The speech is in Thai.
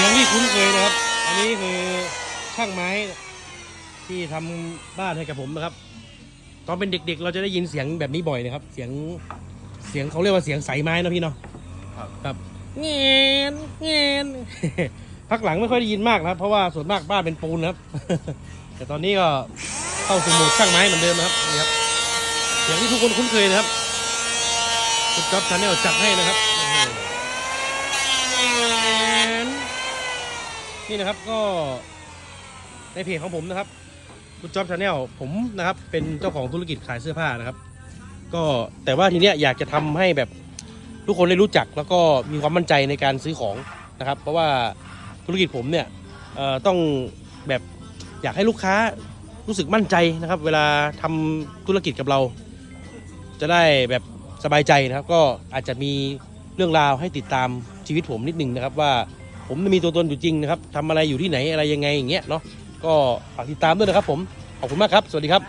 สียงที่คุ้นเคยนะครับ อันนี้คือช่างไม้ที่ทำบ้านให้กับผมนะครับ ตอนเป็นเด็กๆ เราจะได้ยินเสียงแบบนี้บ่อยนะครับ เสียงเสียงเขาเรียกว่าเสียงใสไม้นะพี่เนาะครับครับเงียนเงียนพักหลังไม่ค่อยได้ยินมากนะครับ เพราะว่าส่วนมากบ้านเป็นปูนนะครับ แต่ตอนนี้ก็เข้าสู่โหมดช่างไม้เหมือนเดิมนะครับนี่ครับเสียงที่ทุกคนคุ้นเคยนะครับคุณจ๊อบชาแนลจัดให้นะครับโอ้โห นี่นะครับก็ในเพจของผมนะครับคุณจ๊อบชาแนลผมนะครับ เป็นเจ้าของธุรกิจขายเสื้อผ้านะครับ ก็แต่ว่าทีเนี้ยอยากจะทำให้แบบทุกคนได้รู้จักแล้วก็มีความมั่นใจในการซื้อของนะครับ เพราะว่าธุรกิจผมเนี่ยต้องแบบอยากให้ลูกค้ารู้สึกมั่นใจนะครับ เวลาทำธุรกิจกับเรา จะได้แบบสบายใจนะครับ ก็อาจจะมีเรื่องราวให้ติดตามชีวิตผมนิดนึงนะครับว่า ผมมีตัวตนอยู่จริงนะครับทำอะไรอยู่ที่ไหนอะไรยังไงอย่างเงี้ยเนาะก็ฝากติดตามด้วยนะครับผมขอบคุณมากครับ สวัสดีครับ